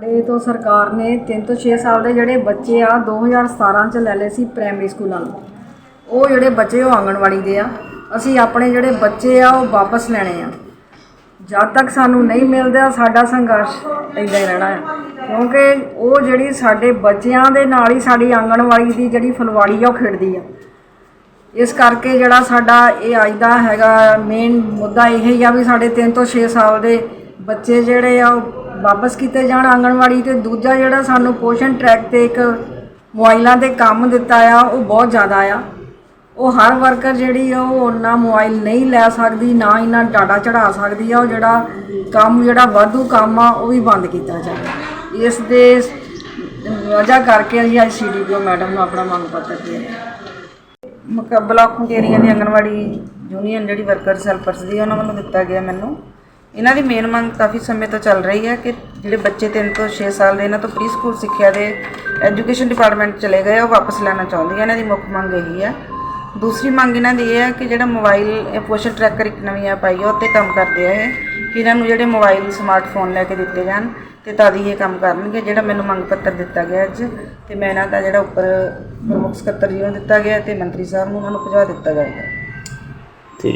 ਸਾਡੇ ਤੋਂ ਸਰਕਾਰ ਨੇ 3 ਤੋਂ 6 ਸਾਲ ਦੇ ਜਿਹੜੇ ਬੱਚੇ ਆ 2017 ਚ ਲੈ ਲਏ ਸੀ ਪ੍ਰਾਇਮਰੀ ਸਕੂਲਾਂ ਨੂੰ। ਉਹ ਜਿਹੜੇ ਬੱਚੇ ਉਹ ਆਂਗਣਵਾੜੀ ਦੇ ਆ। ਅਸੀਂ ਆਪਣੇ ਜਿਹੜੇ ਬੱਚੇ ਆ, ਉਹ ਵਾਪਸ ਲੈਣੇ ਆ। ਜਦ ਤੱਕ ਸਾਨੂੰ ਨਹੀਂ ਮਿਲਦਾ, ਸਾਡਾ ਸੰਘਰਸ਼ ਇਦਾਂ ਹੀ ਰਹਿਣਾ ਆ। ਕਿਉਂਕਿ ਉਹ ਜਿਹੜੀ ਸਾਡੇ ਬੱਚਿਆਂ ਦੇ ਨਾਲ ਹੀ ਸਾਡੀ ਆਂਗਣਵਾੜੀ ਦੀ ਜਿਹੜੀ ਫੁਲਵਾੜੀ ਆ, ਉਹ ਖਿੜਦੀ ਆ। ਇਸ ਕਰਕੇ ਜਿਹੜਾ ਸਾਡਾ ਇਹ ਅੱਜ ਦਾ ਹੈਗਾ ਮੇਨ ਮੁੱਦਾ ਇਹ ਹੀ ਆ ਵੀ ਸਾਡੇ 3 ਤੋਂ 6 ਸਾਲ ਦੇ ਬੱਚੇ ਜਿਹੜੇ ਆ, ਉਹ ਵਾਪਸ ਕੀਤੇ ਜਾਣ ਆਂਗਣਵਾੜੀ ਤੇ ਦੂਜਾ ਜਿਹੜਾ ਸਾਨੂੰ ਪੋਸ਼ਣ ਟਰੈਕ ਤੇ ਇੱਕ ਮੋਬਾਈਲਾਂ ਤੇ ਕੰਮ ਦਿੱਤਾ ਆ, ਉਹ ਬਹੁਤ ਜ਼ਿਆਦਾ ਆ। ਉਹ ਹਰ ਵਰਕਰ ਜਿਹੜੀ ਆ, ਉਹ ਉਹਨਾਂ ਮੋਬਾਈਲ ਨਹੀਂ ਲੈ ਸਕਦੀ, ਨਾ ਇਹਨਾਂ ਡਾਟਾ ਚੜਾ ਸਕਦੀ ਆ, ਉਹ ਜਿਹੜਾ ਕੰਮ, ਜਿਹੜਾ ਵਾਧੂ ਕੰਮ ਆ, ਉਹ ਵੀ ਬੰਦ ਕੀਤਾ ਜਾਵੇ। ਇਸ ਦੇ ਵਜ੍ਹਾ ਕਰਕੇ ਅਸੀਂ ਅੱਜ ਸੀਡੀਪੀਓ ਮੈਡਮ ਨੂੰ ਆਪਣਾ ਮੰਗ ਪੱਤਰ ਦੇ ਰਹੇ ਹਾਂ। ਦੀ ਆਂਗਣਵਾੜੀ ਯੂਨੀਅਨ ਜਿਹੜੀ ਵਰਕਰਸ ਹੈਲਪਰਸ ਦੀ ਉਹਨਾਂ ਵੱਲੋਂ ਦਿੱਤਾ ਗਿਆ ਮੈਨੂੰ। ਇਹਨਾਂ ਦੀ ਮੇਨ ਮੰਗ ਕਾਫੀ ਸਮੇਂ ਤੋਂ ਚੱਲ ਰਹੀ ਹੈ ਕਿ ਜਿਹੜੇ ਬੱਚੇ 3 ਤੋਂ 6 ਸਾਲ ਦੇ ਇਹਨਾਂ ਤੋਂ ਪ੍ਰੀ ਸਕੂਲ ਸਿੱਖਿਆ ਦੇ ਐਜੂਕੇਸ਼ਨ ਡਿਪਾਰਟਮੈਂਟ ਚਲੇ ਗਏ ਆ, ਉਹ ਵਾਪਸ ਲੈਣਾ ਚਾਹੁੰਦੀ ਹੈ ਇਹਨਾਂ ਦੀ ਮੁੱਖ ਮੰਗ ਇਹੀ ਹੈ। ਦੂਸਰੀ ਮੰਗ ਇਹਨਾਂ ਦੀ ਇਹ ਹੈ ਕਿ ਜਿਹੜਾ ਮੋਬਾਈਲ ਇਹ ਪੋਸ਼ਨ ਟਰੈਕਰ ਇੱਕ ਨਵੀਂ ਐਪ ਆਈ ਹੈ ਉੱਤੇ ਕੰਮ ਕਰਦੇ ਆ ਇਹ ਕਿ ਇਹਨਾਂ ਨੂੰ ਜਿਹੜੇ ਮੋਬਾਈਲ ਸਮਾਰਟਫੋਨ ਲੈ ਕੇ ਦਿੱਤੇ ਜਾਣ ਤੇ ਤਦ ਹੀ ਇਹ ਕੰਮ ਕਰਨਗੇ ਜਿਹੜਾ ਮੈਨੂੰ ਮੰਗ ਪੱਤਰ ਦਿੱਤਾ ਗਿਆ ਅੱਜ ਤੇ ਮੈਂ ਇਹਨਾਂ ਦਾ ਜਿਹੜਾ ਉੱਪਰ ਪ੍ਰਮੁੱਖ ਸਕੱਤਰ ਜੀ ਨੂੰ ਦਿੱਤਾ ਗਿਆ ਤੇ ਮੰਤਰੀ ਸਾਹਿਬ ਨੂੰ ਉਹਨਾਂ ਨੂੰ ਭਜਵਾ ਦਿੱਤਾ ਜਾਏਗਾ।